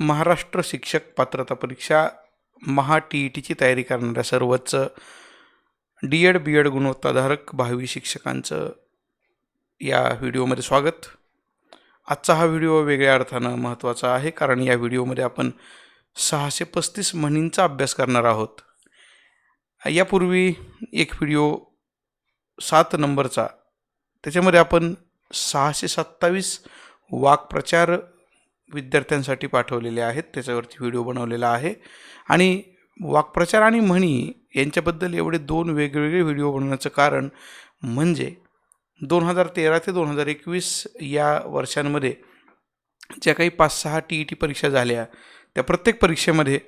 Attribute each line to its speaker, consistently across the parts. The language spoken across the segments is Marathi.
Speaker 1: महाराष्ट्र शिक्षक पात्रता परीक्षा महा टी ई टीची तयारी करणाऱ्या सर्वच डी एड बी एड गुणवत्ताधारक भावी शिक्षकांचं या व्हिडिओमध्ये स्वागत. आजचा हा व्हिडिओ वेगळ्या अर्थानं महत्त्वाचा आहे कारण या व्हिडिओमध्ये आपण सहाशे पस्तीस म्हणींचा अभ्यास करणार आहोत. यापूर्वी एक व्हिडिओ सात नंबरचा त्याच्यामध्ये आपण सहाशे सत्तावीस वाक्प्रचार विद्यार्थ्यांसाठी पाठवलेले आहेत त्याच्यावरती व्हिडिओ बनवलेला आहे. आणि वाक्प्रचार आणि म्हणी यांच्याबद्दल एवढे दोन वेगवेगळे व्हिडिओ बनवण्याचं कारण म्हणजे दोन हजार तेरा ते दोन हजार एकवीस या वर्षांमध्ये ज्या काही पाच सहा टी ई टी परीक्षा झाल्या त्या प्रत्येक परीक्षेमध्ये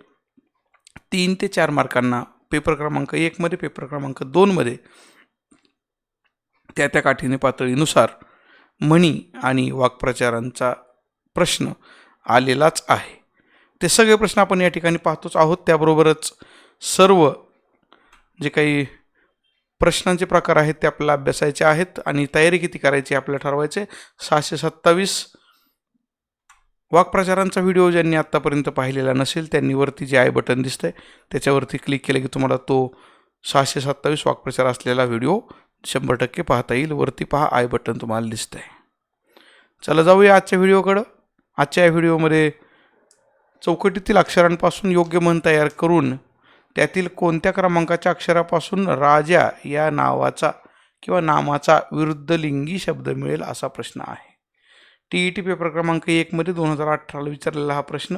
Speaker 1: तीन ते चार मार्कांना पेपर क्रमांक एकमध्ये पेपर क्रमांक दोनमध्ये त्या त्या काठीने पातळीनुसार म्हणी आणि वाक्प्रचारांचा प्रश्न आलेलाच आहे. ते सगळे प्रश्न आपण या ठिकाणी पाहतोच आहोत. त्याबरोबरच सर्व जे काही प्रश्नांचे प्रकार आहेत ते आपल्याला अभ्यासायचे आहेत आणि तयारी किती करायची आपल्याला ठरवायचे सहाशे सत्तावीस वाक्प्रचारांचा व्हिडिओ ज्यांनी आत्तापर्यंत पाहिलेला नसेल त्यांनी वरती जे आय बटन दिसतंय त्याच्यावरती क्लिक केलं की तुम्हाला तो सहाशे सत्तावीस वाक्प्रचार असलेला व्हिडिओ शंभर टक्के पाहता येईल. वरती पहा आय बटन तुम्हाला दिसतंय. चला जाऊया आजच्या व्हिडिओकडं. आजच्या या व्हिडिओमध्ये चौकटीतील अक्षरांपासून योग्य मन तयार करून त्यातील कोणत्या क्रमांकाच्या अक्षरापासून राजा या नावाचा किंवा नामाचा विरुद्ध लिंगी शब्द मिळेल असा प्रश्न आहे. टी ई टी पेपर क्रमांक एकमध्ये दोन हजार अठराला विचारलेला हा प्रश्न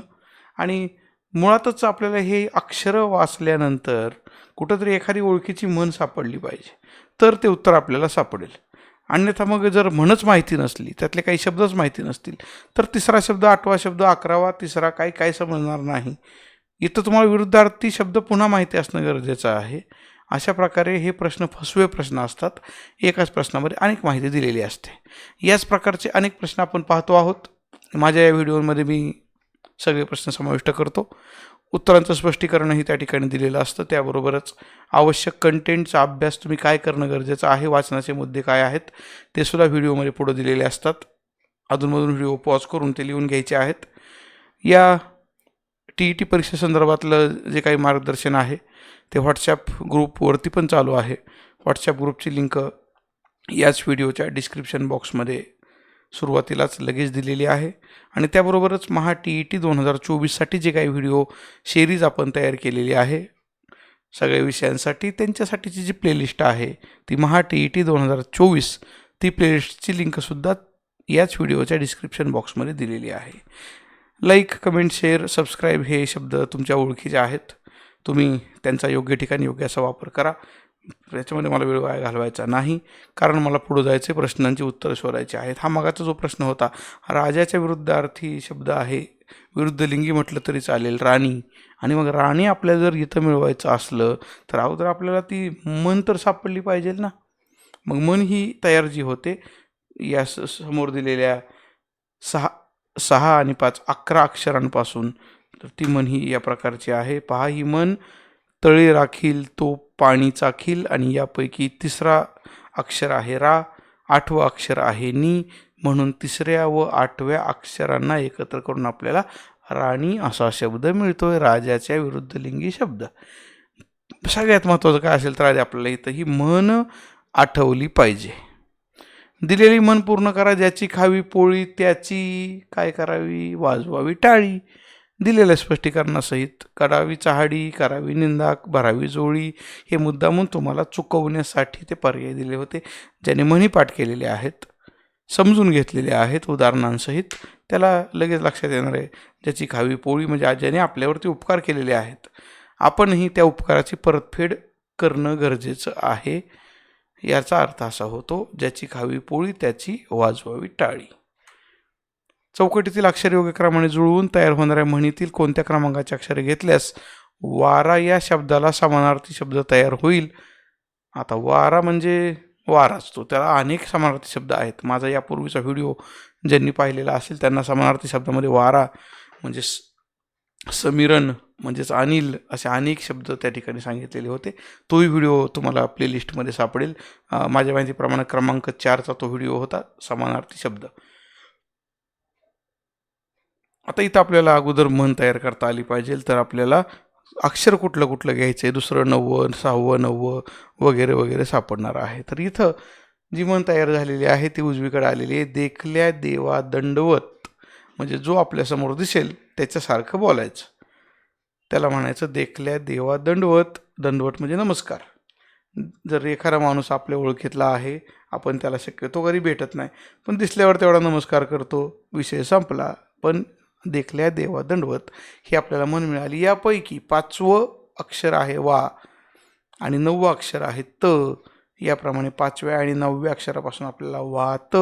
Speaker 1: आणि मुळातच आपल्याला हे अक्षरं वाचल्यानंतर कुठंतरी एखादी ओळखीची म्हण सापडली पाहिजे. तर ते उत्तर आपल्याला सापडेल. अन्यथा मग जर म्हणच माहिती नसली त्यातले काही शब्दच माहिती नसतील तर तिसरा शब्द आठवा शब्द अकरावा तिसरा काही काय समजणार नाही. इथं तुम्हाला विरुद्धार्थी शब्द पुन्हा माहिती असणं गरजेचं आहे. अशा प्रकारे हे प्रश्न फसवे प्रश्न असतात. एकाच प्रश्नामध्ये अनेक माहिती दिलेली असते. याच प्रकारचे अनेक प्रश्न आपण पाहतो आहोत. माझ्या या व्हिडिओमध्ये मी सगळे प्रश्न समाविष्ट करतो. उत्तरांचं स्पष्टीकरणही त्या ठिकाणी दिलेलं असतं. त्याबरोबरच आवश्यक कंटेंटचा अभ्यास तुम्ही काय करणं गरजेचं आहे वाचनाचे मुद्दे काय आहेत ते सुद्धा व्हिडिओमध्ये पुढं दिलेले असतात. अधूनमधून व्हिडिओ पॉज करून ते लिहून घ्यायचे आहेत. या टी ई टी परीक्षेसंदर्भातलं जे काही मार्गदर्शन आहे ते व्हॉट्सॲप ग्रुपवरती पण चालू आहे. व्हॉट्सॲप ग्रुपची लिंक याच व्हिडिओच्या डिस्क्रिप्शन बॉक्समध्ये सुरुवातीलाच लगेच दिलेली आहे. आणि त्याबरोबरच महा टी ई टी दोन हजार चोवीससाठी जे काही व्हिडिओ शेरीज आपण तयार केलेली आहे सगळ्या विषयांसाठी त्यांच्यासाठीची जी प्लेलिस्ट आहे ती महा टी ई टी दोन हजार चोवीस ती प्लेलिस्टची लिंकसुद्धा याच व्हिडिओच्या डिस्क्रिप्शन बॉक्समध्ये दिलेली आहे. लाईक कमेंट शेअर सबस्क्राईब हे शब्द तुमच्या ओळखीचे आहेत. तुम्ही त्यांचा योग्य ठिकाणी योग्य असा वापर करा. याच्यामध्ये मला वेळ वाया घालवायचा नाही. कारण मला पुढं जायचे प्रश्नांची उत्तरं शोधायची आहेत. हा मागाचा जो प्रश्न होता राजाच्या विरुद्धार्थी शब्द आहे. विरुद्ध लिंगी म्हटलं तरी चालेल राणी. आणि मग राणी आपल्याला जर इथं मिळवायचं असलं तर अगोदर आपल्याला ती मन तर सापडली पाहिजे ना. मग मन ही तयार जी होते या स समोर दिलेल्या सहा सहा आणि पाच अकरा अक्षरांपासून तर ती मन ही या प्रकारची आहे. पहा ही मन तळे राखील तो पाणी चाखील आणि यापैकी तिसरा अक्षर आहे रा आठवं अक्षर आहे नी म्हणून तिसऱ्या व आठव्या अक्षरांना एकत्र करून आपल्याला राणी असा शब्द मिळतोय राजाच्या विरुद्ध लिंगी शब्द. सगळ्यात महत्त्वाचं काय असेल तर आज आपल्याला इथं ही मन आठवली पाहिजे. दिलेली मन पूर्ण करा ज्याची खावी पोळी त्याची काय करावी? वाजवावी टाळी. दिलेल्या स्पष्टीकरणासहित करावी चहाडी करावी निंदा भरावी जोळी हे मुद्दामून तुम्हाला चुकवण्यासाठी ते पर्याय दिले होते ज्याने म्हणीपाठ केलेले आहेत समजून घेतलेले आहेत उदाहरणांसहित त्याला लगेच लक्षात येणार आहे ज्याची खावी पोळी म्हणजे ज्याने आपल्यावरती उपकार केलेले आहेत. आपणही त्या उपकाराची परतफेड करणं गरजेचं आहे याचा अर्थ असा होतो ज्याची खावी पोळी त्याची वाजवावी टाळी. चौकटीतील अक्षर योग्य क्रमाने जुळवून तयार होणाऱ्या म्हणीतील कोणत्या क्रमांकाचे अक्षरे घेतल्यास वारा या शब्दाला समानार्थी शब्द तयार होईल? आता वारा म्हणजे वारा असतो. त्याला अनेक समानार्थी शब्द आहेत. माझा यापूर्वीचा व्हिडिओ ज्यांनी पाहिलेला असेल त्यांना समानार्थी शब्दामध्ये वारा म्हणजे समीरण म्हणजेच अनिल असे अनेक शब्द त्या ठिकाणी सांगितलेले होते. तोही व्हिडिओ तुम्हाला प्लेलिस्टमध्ये सापडेल. माझ्या माहितीप्रमाणे क्रमांक चारचा तो व्हिडिओ होता समानार्थी शब्द. आता इथं आपल्याला अगोदर म्हण तयार करता आली पाहिजे तर आपल्याला अक्षर कुठलं कुठलं घ्यायचं आहे दुसरं नव्वं सहावं नव्वं वगैरे वगैरे सापडणार आहे. तर इथं जी म्हण तयार झालेली आहे ती उजवीकडे आलेली आहे देखल्या देवा दंडवत. म्हणजे जो आपल्यासमोर दिसेल त्याच्यासारखं बोलायचं. त्याला म्हणायचं देखल्या देवा दंडवत. दंडवत म्हणजे नमस्कार. जर एखादा माणूस आपल्या ओळखीतला आहे आपण त्याला शक्यतो घरी भेटत नाही. पण दिसल्यावर तेवढा नमस्कार करतो विषय संपला. पण देखल्या देवा दंडवत ही आपल्याला म्हण मिळाली. यापैकी पाचवं अक्षर आहे वा आणि नववं अक्षर आहे त. याप्रमाणे पाचव्या आणि नवव्या अक्षरापासून आपल्याला वा त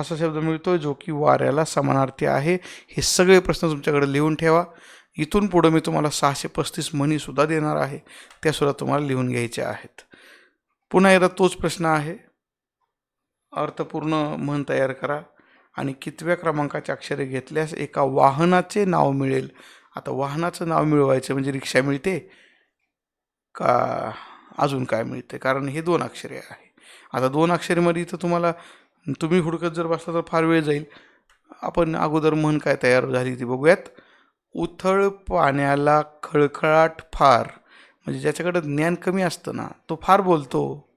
Speaker 1: असा शब्द मिळतो जो की वाऱ्याला समानार्थी आहे. हे सगळे प्रश्न तुमच्याकडे लिहून ठेवा. इथून पुढं मी तुम्हाला सहाशे पस्तीस म्हणीसुद्धा देणार आहे. त्यासुद्धा तुम्हाला लिहून घ्यायच्या आहेत. पुन्हा एकदा तोच प्रश्न आहे. अर्थपूर्ण म्हण तयार करा. आणि कितव्या क्रमांकाचे अक्षरे घेतल्यास एका वाहनाचे नाव मिळेल. आता वाहनाचं नाव मिळवायचं म्हणजे रिक्षा मिळते का अजून काय मिळते? कारण हे दोन अक्षरे आहे. आता दोन अक्षरेमध्ये इथं तुम्हाला तुम्ही हुडकत जर बसला तर फार वेळ जाईल. आपण अगोदर म्हण काय तयार झाली ती बघूयात. उथळ पाण्याला खळखळाट फार. म्हणजे ज्याच्याकडं ज्ञान कमी असतं ना तो फार बोलतो.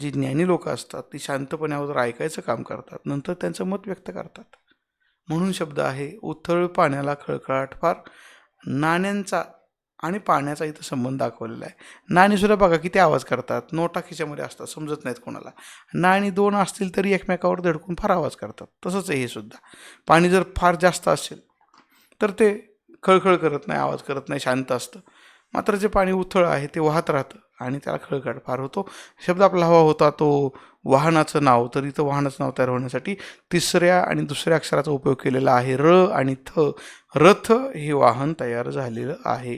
Speaker 1: जी ज्ञानी लोक असतात ती शांतपणे अगोदर ऐकायचं काम करतात नंतर त्यांचं मत व्यक्त करतात. म्हणून शब्द आहे उथळ पाण्याला खळखळाट फार. नाण्यांचा आणि पाण्याचा इथं संबंध दाखवलेला आहे. नाणीसुद्धा बघा किती आवाज करतात नोटा खिच्यामध्ये असतात समजत नाहीत कोणाला. नाणी दोन असतील तरी एकमेकावर धडकून फार आवाज करतात. तसंच आहे हे सुद्धा. पाणी जर फार जास्त असेल तर ते खळखळ करत नाही आवाज करत नाही शांत असतं. मात्र जे पाणी उथळ आहे ते वाहत राहतं आणि त्याला खळखळ फार होतो. शब्द आपला हवा होता तो वाहनाचं नाव. तर इथं वाहनाचं नाव तयार होण्यासाठी तिसऱ्या आणि दुसऱ्या अक्षराचा उपयोग केलेला आहे र आणि थ. रथ हे वाहन तयार झालेलं आहे.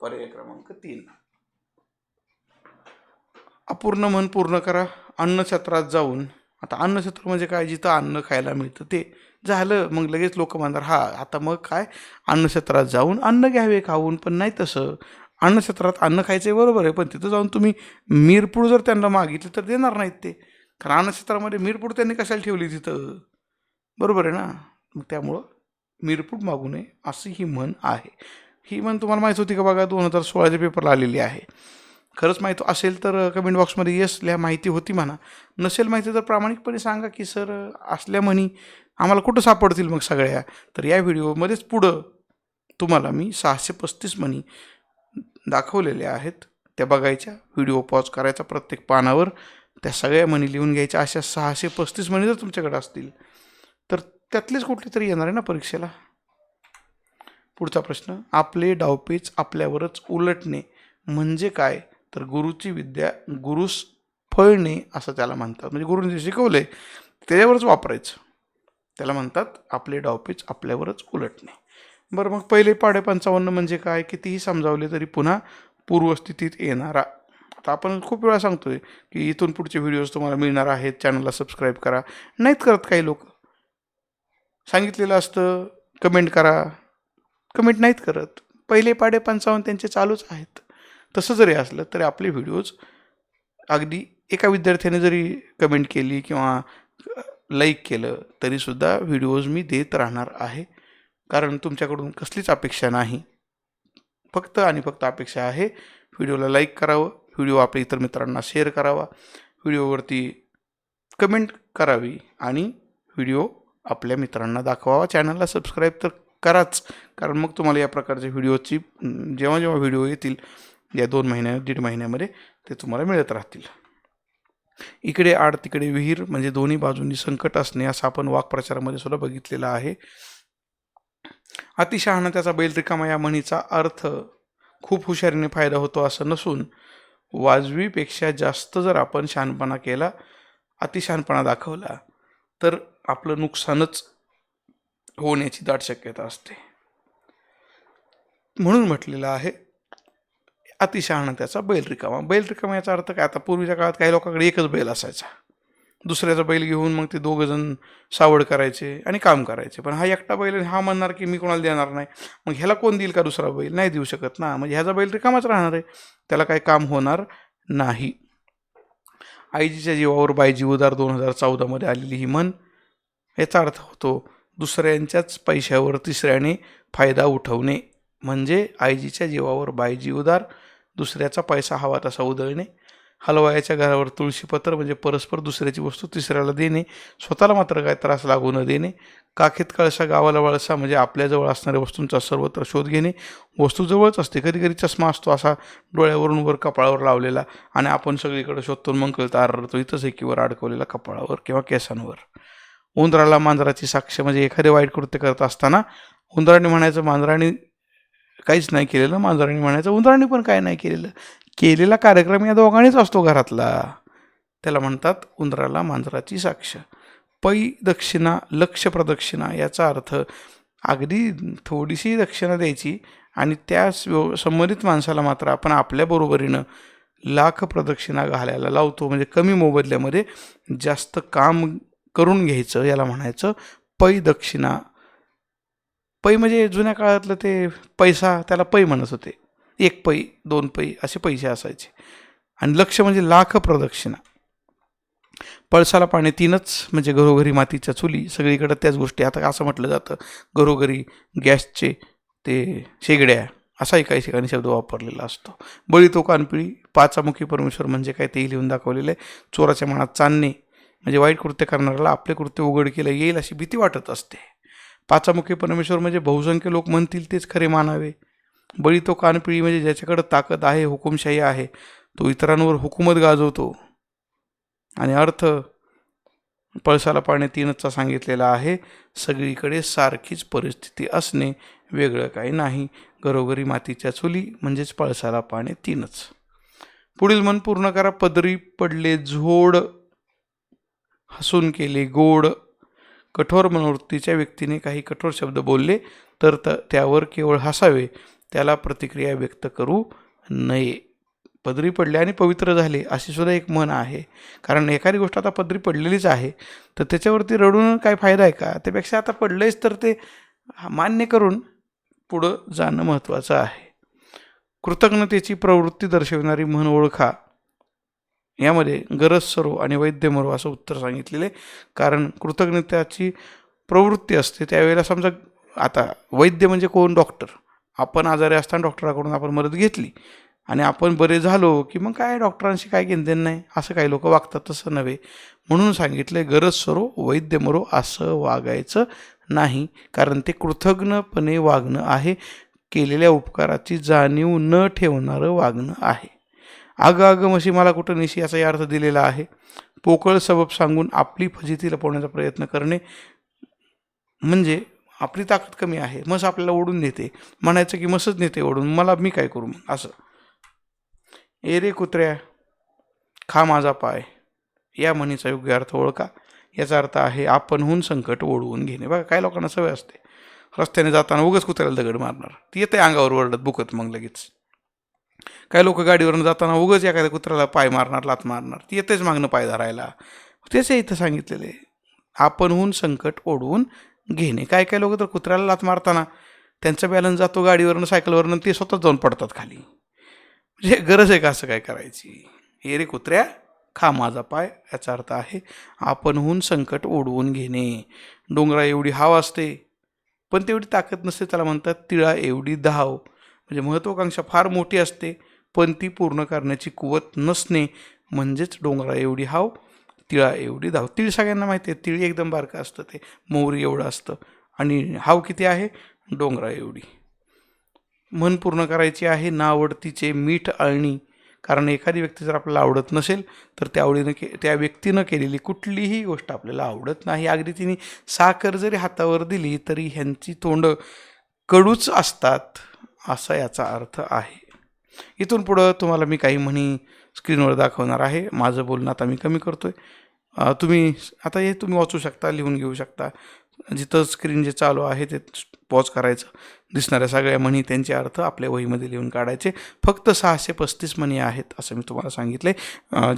Speaker 1: पर्याय क्रमांक तीन. अपूर्ण मन पूर्ण करा. अन्नछत्रात जाऊन आता अन्नछत्र म्हणजे काय? जिथं अन्न खायला मिळतं ते. झालं मग लगेच लोक म्हणणार हा आता मग काय? अन्नक्षेत्रात जाऊन अन्न घ्यावे खाऊन पण नाही तसं. अन्नक्षेत्रात अन्न खायचं बरोबर आहे पण तिथं जाऊन तुम्ही मिरपूड जर त्यांना मागितली तर देणार नाहीत ते. कारण अन्नक्षेत्रामध्ये मिरपूड त्यांनी कशाला ठेवली तिथं? बरोबर आहे ना? मग त्यामुळं मिरपूड मागू नये अशी ही म्हण आहे. ही म्हण तुम्हाला माहीत होती का बघा? दोन हजार सोळाच्या पेपरला आलेली आहे. खरंच माहीत असेल तर कमेंट बॉक्समध्ये येस लिहा माहिती होती म्हणा. नसेल माहिती तर प्रामाणिकपणे सांगा की सर असल्या म्हणी आम्हाला कुठं सापडतील मग सगळ्या? तर या व्हिडिओमध्येच पुढं तुम्हाला मी सहाशे पस्तीस म्हणी दाखवलेल्या आहेत. त्या बघायच्या व्हिडिओ पॉज करायचा प्रत्येक पानावर. त्या सगळ्या म्हणी लिहून घ्यायच्या. अशा सहाशे पस्तीस म्हणी जर तुमच्याकडे असतील तर त्यातलेच कुठली तरी येणार आहे ना परीक्षेला? पुढचा प्रश्न आपले डावपेच आपल्यावरच उलटणे म्हणजे काय? तर गुरुची विद्या गुरुस फळणे असं त्याला म्हणतात. म्हणजे गुरुने जे शिकवले त्याच्यावरच वापरायचं. त्याला म्हणतात आपले डावपेच आपल्यावरच उलटणे. बरं मग पहिले पाडे पंचावन्न म्हणजे काय? कितीही समजावले तरी पुन्हा पूर्वस्थितीत येणारा. आता आपण खूप वेळा सांगतोय की इथून पुढचे व्हिडिओज तुम्हाला मिळणार आहेत. चॅनलला सबस्क्राईब करा. नाहीत करत काही लोक. सांगितलेलं असतं कमेंट करा. कमेंट नाहीत करत. पहिले पाडे पंचावन्न त्यांचे चालूच आहेत. तसं जरी असलं तरी आपले व्हिडिओज अगदी एका विद्यार्थ्याने जरी कमेंट केली किंवा लाईक केलं तरीसुद्धा व्हिडिओज मी देत राहणार आहे. कारण तुमच्याकडून कसलीच अपेक्षा नाही. फक्त आणि फक्त अपेक्षा आहे व्हिडिओला लाईक करावं व्हिडिओ आपल्या इतर मित्रांना शेअर करावा व्हिडिओवरती कमेंट करावी आणि व्हिडिओ आपल्या मित्रांना दाखवावा. चॅनलला सबस्क्राईब तर कराच. कारण मग तुम्हाला या प्रकारच्या व्हिडिओची जेव्हा जेव्हा व्हिडिओ येतील या दोन महिन्या दीड महिन्यामध्ये ते तुम्हाला मिळत राहतील. इकडे आड तिकडे विहीर म्हणजे दोन्ही बाजूंनी संकट असणे असं आपण वाक्प्रचारामध्ये सुद्धा बघितलेलं आहे. अतिशहाणा त्याचा बैल रिकामा या म्हणीचा अर्थ खूप हुशारीने फायदा होतो असं नसून वाजवीपेक्षा जास्त जर आपण शहाणपणा केला अतिशहाणपणा दाखवला तर आपलं नुकसानच होण्याची दाट शक्यता असते. म्हणून म्हटलेलं आहे अतिशहाणा त्याचा बैल रिकामा. बैल रिकामा याचा अर्थ काय? आता पूर्वीच्या काळात काही लोकांकडे एकच बैल असायचा. दुसऱ्याचा बैल घेऊन मग ते दोघंजण सावड करायचे आणि काम करायचे. पण हा एकटा बैल हा म्हणणार की मी कोणाला देणार नाही. मग ह्याला कोण देईल का दुसरा बैल? नाही देऊ शकत ना. म्हणजे ह्याचा बैल रिकामाच राहणार आहे. त्याला काही काम होणार नाही. आईजीच्या जीवावर बायजी उदार दोन हजार चौदामध्ये आलेली ही म्हण याचा अर्थ होतो दुसऱ्यांच्याच पैशावर तिसऱ्याने फायदा उठवणे. म्हणजे आईजीच्या जीवावर बायजी उदार दुसऱ्याचा पैसा हवा तसा उधळणे हलवायाच्या घरावर तुळशीपत्र म्हणजे परस्पर दुसऱ्याची वस्तू तिसऱ्याला देणे स्वतःला मात्र काय त्रास लागू न देणे काखेत कळसा गावाला वळसा म्हणजे आपल्याजवळ असणाऱ्या वस्तूंचा सर्वत्र शोध घेणे वस्तू जवळच असते कधी कधी चष्मा असतो असा डोळ्यावरून वर कपाळावर लावलेला आणि आपण सगळीकडे शोधतो मग कळतं आरतो इथंच एकीवर अडकवलेला कपाळावर किंवा केसांवर. उंदराला मांजराची साक्ष म्हणजे एखादे वाईट कृत्य करत असताना उंदराने म्हणायचं मांजराने काहीच नाही केलेलं. मांजराने म्हणायचं उंदराने पण काय नाही केलेलं. केलेला कार्यक्रम या दोघांनीच असतो घरातला. त्याला म्हणतात उंदराला मांजराची साक्ष. पै दक्षिणा लक्ष प्रदक्षिणा याचा अर्थ अगदी थोडीशी दक्षिणा द्यायची आणि त्या संबंधित माणसाला मात्र आपण आपल्या बरोबरीनं लाख प्रदक्षिणा घालायला लावतो. म्हणजे कमी मोबदल्यामध्ये जास्त काम करून घ्यायचं याला म्हणायचं पै दक्षिणा पै म्हणजे जुन्या काळातलं ते पैसा त्याला पै म्हणत होते. एक पै दोन पै असे पैसे असायचे. आणि लक्ष म्हणजे लाख प्रदक्षिणा. पळसाला पाणी तीनच म्हणजे घरोघरी मातीच्या चुली सगळीकडे त्याच गोष्टी. आता असं म्हटलं जातं घरोघरी गॅसचे ते शेगड्या असाही काही ठिकाणी शब्द वापरलेला असतो. बळी तो कानपिळी पाचामुखी परमेश्वर म्हणजे काय तेही लिहून दाखवलेलं आहे. चोराच्या मनात चांदणे म्हणजे वाईट कृत्य करणाऱ्याला आपले कृत्य उघड केलं येईल अशी भीती वाटत असते. पाचामुखी परमेश्वर म्हणजे बहुसंख्य लोक म्हणतील तेच खरे मानावे. बळी तो कानपिळी म्हणजे ज्याच्याकडे ताकद आहे हुकुमशाही आहे तो इतरांवर हुकूमत गाजवतो. आणि अर्थ पळसाला पाणी तीनचा सांगितलेला आहे सगळीकडे सारखीच परिस्थिती असणे वेगळं काही नाही. घरोघरी मातीच्या चुली म्हणजेच पळसाला पाणी तीनच. पुढील मन पूर्ण करा पदरी पडले झोड हसून केले गोड कठोर मनोवृत्तीच्या व्यक्तीने काही कठोर शब्द बोलले तर त त्यावर केवळ हसावे त्याला प्रतिक्रिया व्यक्त करू नये. पदरी पडले आणि पवित्र झाले अशी सुद्धा एक मन आहे. कारण एखादी गोष्ट आता पदरी पडलेलीच आहे तर त्याच्यावरती रडून काय फायदा आहे का? त्यापेक्षा आता पडलंच तर ते मान्य करून पुढं जाणं महत्त्वाचं आहे. कृतज्ञतेची प्रवृत्ती दर्शविणारी म्हण ओळखा. यामध्ये गरज सरो आणि वैद्य मरो असं उत्तर सांगितलेलं आहे. कारण कृतज्ञताची प्रवृत्ती असते. त्यावेळेला समजा आता वैद्य म्हणजे कोण? डॉक्टर. आपण आजारी असताना डॉक्टराकडून आपण मदत घेतली. आणि आपण बरे झालो की मग काय डॉक्टरांशी काय घेणदेण नाही? असं काही लोक वागतात. तसं नव्हे. म्हणून सांगितलं गरज सरो वैद्य मरो असं वागायचं नाही. कारण ते कृतज्ञपणे वागणं आहे. केलेल्या उपकाराची जाणीव न ठेवणारं वागणं आहे. अगं अगं मशी मला कुठं निशी असाही अर्थ दिलेला आहे. पोकळ सबब सांगून आपली फजिती लपवण्याचा प्रयत्न करणे म्हणजे आपली ताकद कमी आहे. मस आपल्याला ओढून नेते. म्हणायचं की मसच नेते ओढून. मला मी काय करू मग? असं. ए रे कुत्र्या खा माझा पाय. या म्हणीचा योग्य अर्थ ओळखा. याचा अर्थ आहे आपणहून संकट ओढवून घेणे. बघा काय लोकांना सवय असते. रस्त्याने जाताना उगाच कुत्र्याला दगड मारणार. ती येते अंगावर ओरडत बुकत मग लगेच. काही लोक गाडीवरून जाताना उगाच एखाद्या कुत्र्याला पाय मारणार लात मारणार. ती येतेच मागणं पाय धरायला. तेच इथं सांगितलेले. आपणहून संकट ओढवून घेणे. काय काय लोक तर कुत्र्याला लात मारताना त्यांचा बॅलन्स जातो गाडीवरनं सायकलवरनं ते स्वतःच जाऊन पडतात खाली. म्हणजे गरज आहे का असं काय करायची? हे रे कुत्र्या खा माझा पाय याचा अर्थ आहे आपणहून संकट ओढवून घेणे. डोंगरा एवढी हाव असते पण तेवढी ताकद नसते त्याला म्हणतात तिळा एवढी धाव. म्हणजे महत्त्वाकांक्षा फार मोठी असते पण ती पूर्ण करण्याची कुवत नसणे म्हणजेच डोंगरा एवढी हाव तिळा एवढी धाव. तीळ सगळ्यांना माहिती आहे तिळ एकदम बारकं असतं ते. मोहरी एवढं असतं. आणि हाव किती आहे? डोंगरा एवढी. मन पूर्ण करायची आहे ना आवडतीचे मीठ अळणी कारण एखादी व्यक्ती जर आपल्याला आवडत नसेल तर त्या आवडीनं के त्या व्यक्तीनं केलेली कुठलीही गोष्ट आपल्याला आवडत नाही. अगदी तिने साखर जरी हातावर दिली तरी ह्यांची तोंड कडूच असतात. असा याचा अर्थ आहे. इथून पुढं तुम्हाला मी काही म्हणी स्क्रीनवर दाखवणार आहे. माझं बोलणं आता मी कमी करतो आहे तुम्ही आता हे तुम्ही वाचू शकता लिहून घेऊ शकता. जिथं स्क्रीन जे चालू आहे ते पॉज करायचं. दिसणाऱ्या सगळ्या म्हणी त्यांचे अर्थ आपल्या वहीमध्ये लिहून काढायचे. फक्त सहाशे पस्तीस म्हणी आहेत असं मी तुम्हाला सांगितले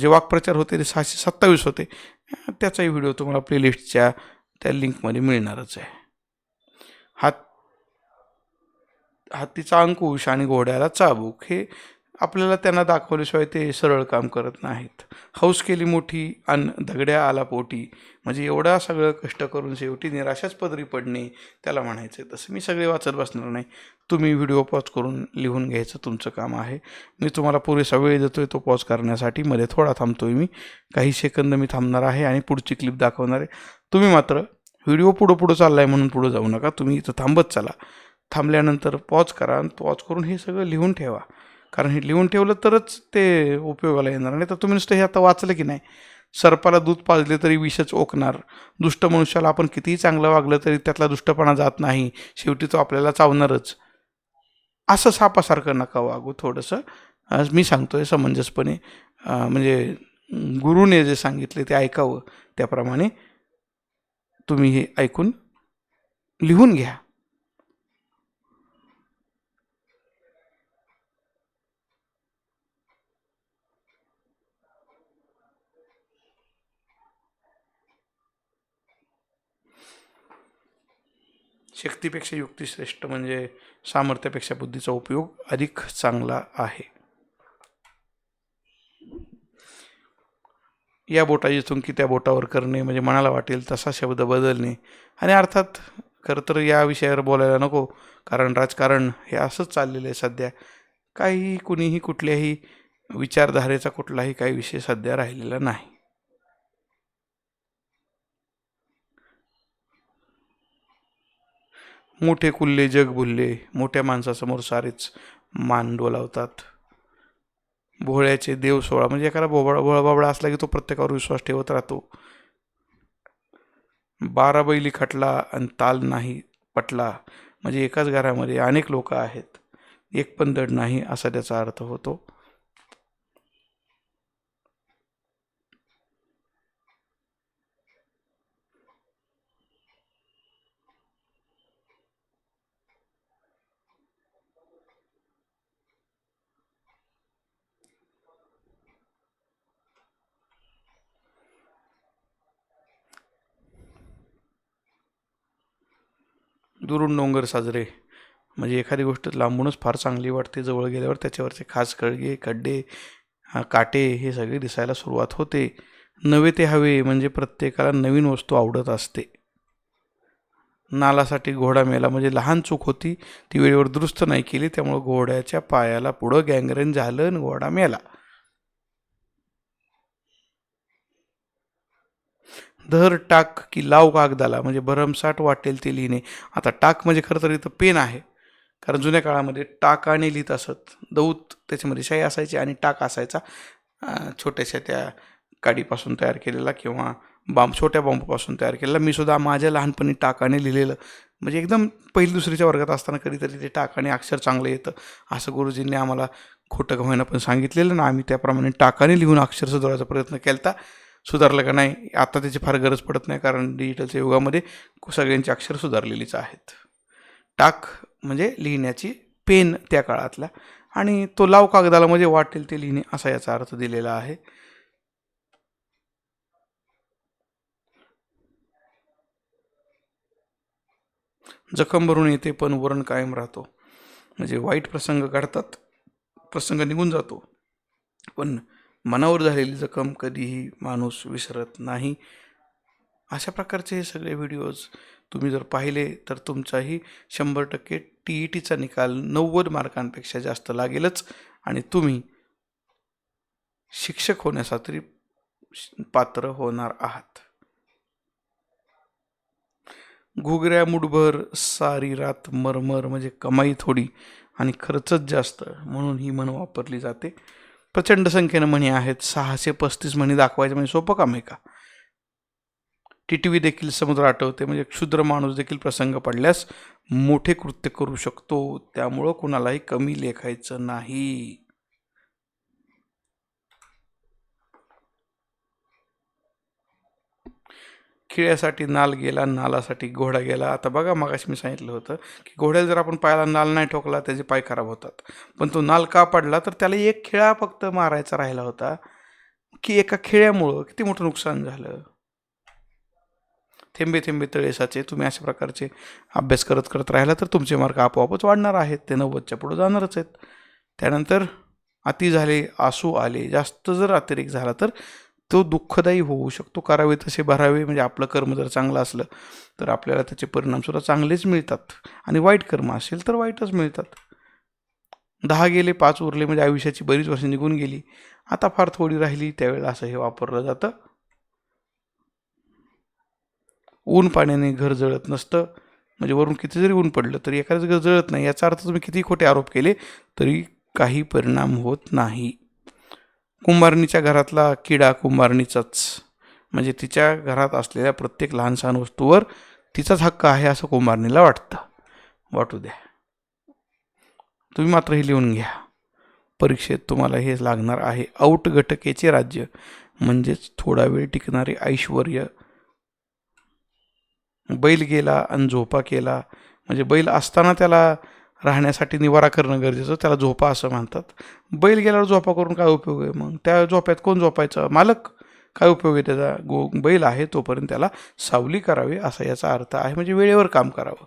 Speaker 1: जे वाक्प्रचार होते ते सहाशे सत्तावीस होते. त्याचाही व्हिडिओ तुम्हाला प्लेलिस्टच्या त्या लिंकमध्ये मिळणारच आहे. हा हत्तीचा अंकुश आणि घोड्याला चाबूक हे आपल्याला त्यांना दाखवल्याशिवाय ते सरळ काम करत नाहीत. हौस केली मोठी अन दगड्या आला पोटी. म्हणजे एवढा सगळं कष्ट करून शेवटी निराशाच पदरी पडणे त्याला म्हणायचं आहे तसं मी सगळे वाचत बसणार नाही. तुम्ही व्हिडिओ पॉज करून लिहून घ्यायचं तुमचं काम आहे. मी तुम्हाला पुरेसा वेळ देतो आहे तो पॉज करण्यासाठी. मध्ये थोडा थांबतो आहे मी. काही सेकंद मी थांबणार आहे आणि पुढची क्लिप दाखवणार आहे. तुम्ही मात्र व्हिडिओ पुढं पुढं चालला आहे म्हणून पुढं जाऊ नका. तुम्ही इथं थांबत चला. थांबल्यानंतर पॉज करा आणि पॉज करून हे सगळं लिहून ठेवा. कारण हे लिहून ठेवलं तरच ते उपयोगाला येणार. नाही तर तुम्ही नुसतं हे आता वाचलं की नाही. सर्पाला दूध पाजले तरी विषच ओकणार. दुष्ट मनुष्याला आपण कितीही चांगलं वागलं तरी त्यातला दुष्टपणा जात नाही. शेवटी तो आपल्याला चावणारच. असं सापासारखं नका वागू थोडंसं. आज मी सांगतो आहे समंजसपणे म्हणजे गुरुने जे सांगितले ते ऐकावं. त्याप्रमाणे तुम्ही हे ऐकून लिहून घ्या. शक्तीपेक्षा युक्ती श्रेष्ठ म्हणजे सामर्थ्यापेक्षा बुद्धीचा उपयोग अधिक चांगला आहे. या बोटा इथून की त्या बोटावर करणे म्हणजे मनाला वाटेल तसा शब्द बदलणे. आणि अर्थात खरं तर या विषयावर बोलायला नको कारण राजकारण हे असंच चाललेलं आहे सध्या. काही कुणीही कुठल्याही विचारधारेचा कुठलाही काही विषय सध्या राहिलेला नाही. मोठे कुल्ले जग भुलले मोठ्या माणसासमोर सारेच मान डोलावतात भोळ्याचे देव सोहळा म्हणजे एखादा भोबळा भोळाबाबळा असला की तो प्रत्येकावर विश्वास ठेवत राहतो. बारा बैली खटला आणि ताल नाही पटला म्हणजे एकाच घरामध्ये अनेक लोक आहेत. एक पण दड नाही असा त्याचा अर्थ होतो. दुरून डोंगर साजरे. म्हणजे एखादी गोष्ट लांबूनच फार चांगली वाटते जवळ गेल्यावर त्याच्यावरचे खास कळगे खड्डे काटे हे सगळे दिसायला सुरुवात होते. नवे ते हवे म्हणजे प्रत्येकाला नवीन वस्तू आवडत असते. नालासाठी घोडा मेला म्हणजे लहान चूक होती ती वेळेवर दुरुस्त नाही केली त्यामुळे घोड्याच्या पायाला पुढं गँगरेन झालं आणि घोडा मेला. धर टाक की लाव कागदाला म्हणजे भरमसाठ वाटेल ते लिहिणे. आता टाक म्हणजे खरं तर इथं पेन आहे. कारण जुन्या काळामध्ये टाकाने लिहित असत. दौत त्याच्यामध्ये शाई असायची आणि टाक असायचा. छोट्याशा त्या काडीपासून तयार केलेला किंवा बांब छोट्या बांबूपासून तयार केलेला. मी सुद्धा माझ्या लहानपणी टाकाने लिहिलेलं. म्हणजे एकदम पहिली दुसरीच्या वर्गात असताना कधीतरी ते टाकाने अक्षर चांगलं येतं. असं गुरुजींनी आम्हाला खोटं का पण सांगितलेलं ना आम्ही त्याप्रमाणे टाकाने लिहून अक्षर सुधारायचा प्रयत्न केला सुधारलं का नाही आता त्याची फार गरज पडत नाही कारण डिजिटलच्या युगामध्ये सगळ्यांची अक्षर सुधारलेलीच आहेत. टाक म्हणजे लिहिण्याची पेन त्या काळातला आणि तो लाव कागदाला म्हणजे वाटेल ते लिहिणे असा याचा अर्थ दिलेला आहे. जखम भरून येते पण वरण कायम राहतो. म्हणजे वाईट प्रसंग घडतात प्रसंग निघून जातो. पण मनावर झालेली जखम कधीही माणूस विसरत नाही. अशा प्रकारचे हे सगळे व्हिडिओज तुम्ही जर पाहिले तर तुमचाही शंभर टक्के टी ई टीचा निकाल नव्वद मार्कांपेक्षा जास्त लागेलच. आणि तुम्ही शिक्षक होण्यासाठी पात्र होणार आहात. घुगऱ्या मुठभर सारी रात मरमर म्हणजे कमाई थोडी आणि खर्चच जास्त म्हणून ही म्हण वापरली जाते. प्रचंड संख्येनं म्हणी आहेत. सहाशे पस्तीस म्हणी दाखवायचे म्हणजे सोपं काम आहे का? टिटवी देखील समुद्र आठवते. म्हणजे क्षुद्र माणूस देखील प्रसंग पडल्यास मोठे कृत्य करू शकतो. त्यामुळं कुणालाही कमी लेखायचं नाही. खिळ्यासाठी नाल गेला नालासाठी घोडा गेला. आता बघा मगाशी मी सांगितलं होतं की घोड्याला जर आपण पायाला नाल नाही ठोकला त्याचे पाय खराब होतात. पण तो नाल का पडला? तर त्याला एक खिळा फक्त मारायचा राहिला होता की एका खिळ्यामुळं किती मोठं नुकसान झालं. थेंबे थेंबे तळे साचे तुम्ही अशा प्रकारचे अभ्यास करत करत राहिला तर तुमचे मार्क आपोआपच वाढणार आहेत. ते नव्वदच्या पुढं जाणारच आहेत. त्यानंतर अति झाले आसू आले. जास्त जर अतिरेक झाला तर तो दुःखदायी होऊ शकतो. करावे तसे भरावे म्हणजे आपलं कर्म जर चांगलं असलं तर आपल्याला त्याचे परिणामसुद्धा चांगलेच मिळतात. आणि वाईट कर्म असेल तर वाईटच मिळतात. दहा गेले पाच उरले म्हणजे आयुष्याची बरीच वर्ष निघून गेली. आता फार थोडी राहिली त्यावेळेला असं हे वापरलं जातं. ऊन पाण्याने घर जळत नसतं. म्हणजे वरून किती जरी ऊन पडलं तरी एखाद्याच घर जळत नाही. याचा अर्थ तुम्ही किती खोटे आरोप केले तरी काही परिणाम होत नाही. कुंभारणीच्या घरातला किडा कुंभारणीचाच. म्हणजे तिच्या घरात असलेल्या प्रत्येक लहान सहान वस्तूवर तिचाच हक्क आहे असं कुंभारणीला वाटतं. वाटू द्या. तुम्ही मात्र हे लिहून घ्या. परीक्षेत तुम्हाला हे लागणार आहे औट घटकेचे राज्य. म्हणजेच थोडा वेळ टिकणारे ऐश्वर. बैल गेला आणि झोपा केला. म्हणजे बैल असताना त्याला राहण्यासाठी निवारा करणं गरजेचं त्याला झोपा असं म्हणतात. बैल गेल्यावर झोपा करून काय उपयोग आहे मग? त्या झोप्यात कोण झोपायचं? मालक. काय उपयोग आहे त्याचा? गो बैल आहे तोपर्यंत त्याला सावली करावी असा याचा अर्थ आहे. म्हणजे वेळेवर काम करावं.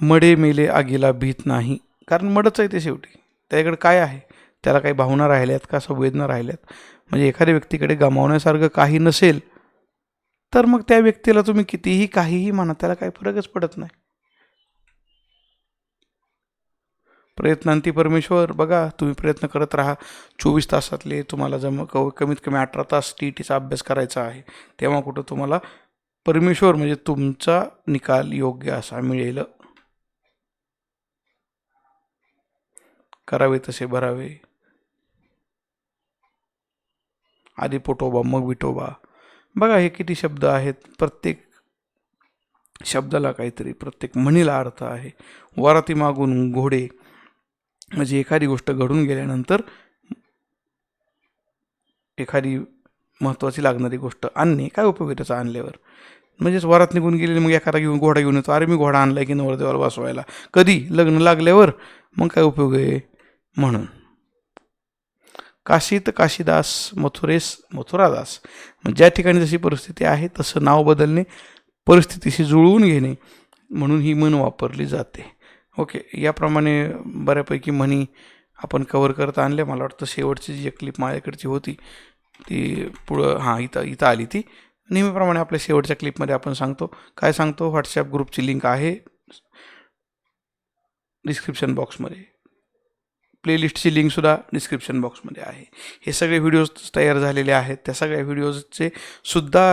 Speaker 1: मडे मेले आगीला भीत नाही. कारण मडच आहे ते शेवटी. त्याच्याकडे काय आहे? त्याला काही भावना राहिल्यात का संवेदना राहिल्यात? म्हणजे एखाद्या व्यक्तीकडे गमावण्यासारखं काही नसेल तर मग त्या व्यक्तीला तुम्ही कितीही काहीही म्हणा त्याला काही फरकच पडत नाही. प्रयत्नांती परमेश्वर बघा तुम्ही प्रयत्न करत राहा. चोवीस तासातले तुम्हाला जम क कमीत कमी अठरा तास टी टीचा अभ्यास करायचा आहे. तेव्हा कुठं तुम्हाला परमेश्वर म्हणजे तुमचा निकाल योग्य असा मिळेल. करावे तसे भरावे. आधी पोटोबा मग विठोबा. बघा हे किती शब्द आहेत. प्रत्येक शब्दाला काहीतरी प्रत्येक म्हणीला अर्थ आहे. वराती मागून घोडे म्हणजे एखादी गोष्ट घडून गेल्यानंतर एखादी महत्त्वाची लागणारी गोष्ट आणणे काय उपयोग आहे त्याचा आणल्यावर? म्हणजेच वरात निघून गेलेली मग एखादा घेऊन घोडा घेऊन येतो. अरे मी घोडा आणला की नवरदेवाला बसवायला? कधी? लग्न लागल्यावर? मग काय उपयोग आहे? म्हणून. काशीत काशीदास मथुरेस मथुरादास. ज्या ठिकाणी जशी परिस्थिती आहे तसं नाव बदलणे परिस्थितीशी जुळवून घेणे म्हणून ही म्हण वापरली जाते. ओके याप्रमाणे बऱ्यापैकी म्हणी आपण कवर करत आणल्या. मला वाटतं शेवटची जी क्लिप माझ्याकडची होती ती पुढं हां इथं इथं आली ती. नेहमीप्रमाणे आपल्या शेवटच्या क्लिपमध्ये आपण सांगतो. काय सांगतो? व्हॉट्सॲप ग्रुपची लिंक आहे डिस्क्रिप्शन बॉक्समध्ये प्लेलिस्टची लिंकसुद्धा डिस्क्रिप्शन बॉक्समध्ये आहे. हे सगळे व्हिडिओज तयार झालेले आहेत. त्या सगळ्या व्हिडिओजचे सुद्धा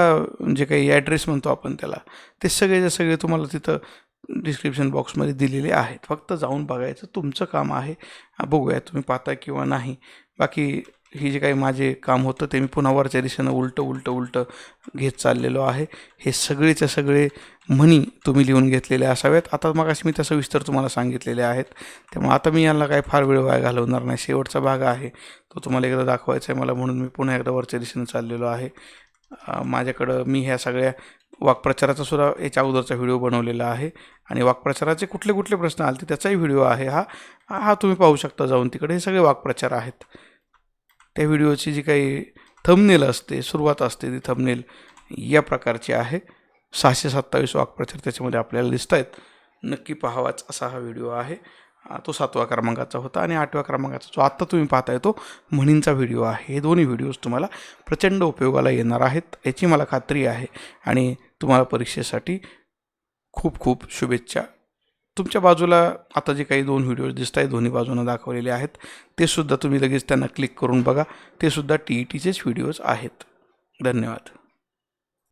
Speaker 1: जे काही ॲड्रेस म्हणतो आपण त्याला ते सगळे सगळे तुम्हाला तिथं डिस्क्रिप्शन बॉक्समध्ये दिलेले आहेत. फक्त जाऊन बघायचं तुमचं काम आहे. बघूया तुम्ही पाहता किंवा नाही. बाकी ही जे काही माझे काम होतं ते मी पुन्हा वरच्या दिशेनं उलटं उलटं उलटं घेत चाललेलो आहे. हे सगळेच्या सगळे म्हणी तुम्ही लिहून घेतलेले असाव्यात आता मग मी त्या सविस्तर तुम्हाला सांगितलेले आहेत. त्यामुळे आता मी यांना काही फार वेळ वाया घालवणार नाही. शेवटचा भाग आहे. तो तुम्हाला एकदा दाखवायचा आहे मला म्हणून मी पुन्हा एकदा वरच्या दिशेनं चाललेलो आहे. माझ्याकडं मी ह्या सगळ्या वाक्प्रचाराचा सुद्धा याच्या अगोदरचा व्हिडिओ बनवलेला आहे. आणि वाक्प्रचाराचे कुठले कुठले प्रश्न आले त्याचाही व्हिडिओ आहे हा हा तुम्ही पाहू शकता जाऊन तिकडे. हे सगळे वाक्प्रचार आहेत. त्या व्हिडिओची जी काही थमनेल असते सुरुवात असते ती थमनेल या प्रकारची आहे. सहाशे सत्तावीस वाक्प्रचार त्याच्यामध्ये आपल्याला दिसत आहेत. नक्की पाहावाच असा हा व्हिडिओ आहे. तो सातवा क्रमांकाचा होता आणि आठव्या क्रमांकाचा जो आत्ता तुम्ही पाहताय तो म्हणींचा व्हिडिओ आहे. हे दोन्ही व्हिडिओज तुम्हाला प्रचंड उपयोगाला येणार आहेत याची मला खात्री आहे. आणि तुम्हाला परीक्षेसाठी खूप खूप शुभेच्छा. तुमच्या बाजूला आता जे काही दोन व्हिडिओज दिसत आहेत दोन्ही बाजूनं दाखवलेले आहेत ते सुद्धा तुम्ही लगेच त्यांना क्लिक करून बघा. ते सुद्धा टी ई टीचेच व्हिडिओज आहेत. धन्यवाद.